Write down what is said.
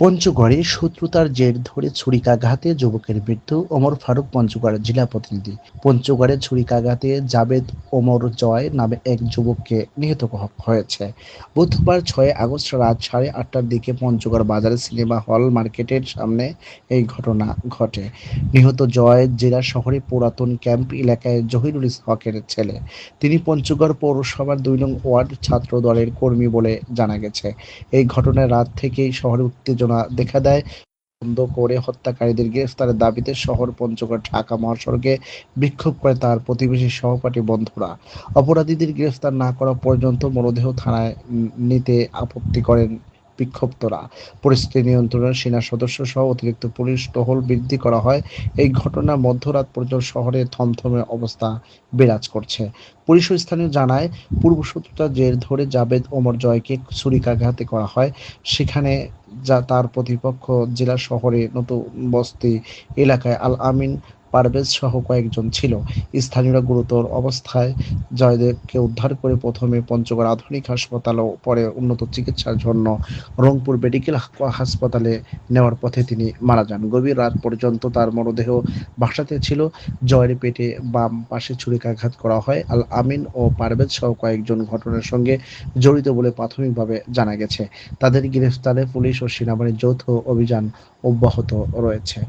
পঞ্চগড়ে শত্রুতার জের ধরে ছুরিকাঘাতে যুবকের মৃত্যু ওমর ফারুক পঞ্চগড় জেলা প্রতিনিধি। পঞ্চগড়ে ছুরিকাঘাতে জাবেদ ওমর জয় নামে এক যুবককে নিহত হয়েছে। বুধবার ছয় আগস্ট রাত সাড়ে আটটার দিকে পঞ্চগড় বাজারে সিনেমা হল মার্কেটের সামনে এই ঘটনা ঘটে। নিহত জয় জেলা শহরে পুরাতন ক্যাম্প এলাকায় জহিরুল হকের ছেলে। তিনি পঞ্চগড় পৌরসভার দুই নং ওয়ার্ড ছাত্র দলের কর্মী বলে জানা গেছে। এই ঘটনায় রাত থেকেই শহরে উত্তেজনা দেখা দেয়। বন্ধ করে হত্যাকারীদের গ্রেফতারের দাবিতে শহর, পঞ্চগড়, ঢাকা মহাসড়কে বিক্ষোভ করে তার প্রতিবেশী সহপাঠী বন্ধুরা। অপরাধীদের গ্রেফতার না করা পর্যন্ত মরদেহ থানায় নিতে আপত্তি করেন বিক্ষুব্ধরা পরিস্থিতি নিয়ন্ত্রণে সেনা সদস্য সহ অতিরিক্ত পুলিশ টহল বৃদ্ধি করা হয়। এই ঘটনা মধ্যরাত পর্যন্ত শহরে থমথমে অবস্থা বিরাজ করছে। পুলিশ স্থানীয় জানায় পূর্ব শত্রুতার জের ধরে জাবেদ ওমর জয়কে ছুরিকাঘাতে করা হয়। সেখানে যা তার প্রতিপক্ষ জেলা শহরে নতুন বস্তি এলাকায় আল আমিন পারভেজ সহ কয়েকজন ছিল। স্থানীয়রা গুরুতর অবস্থায় জয়দেবকে উদ্ধার করে প্রথমে পঞ্চগড় আধুনিক হাসপাতাল ও পরে উন্নত চিকিৎসার জন্য রংপুর মেডিকেল হাসপাতালে নেওয়ার পথে তিনি মারা যান। গভীর রাত পর্যন্ত তার মরদেহ বাসাতে ছিল। জয়ের পেটে বাম পাশে ছুরিকাঘাত করা হয়। আল আমিন ও পারভেজ সহ কয়েকজন ঘটনার সঙ্গে জড়িত বলে প্রাথমিকভাবে জানা গেছে। তাদের গ্রেফতারে পুলিশ ও সেনাবাহিনীর যৌথ অভিযান অব্যাহত রয়েছে।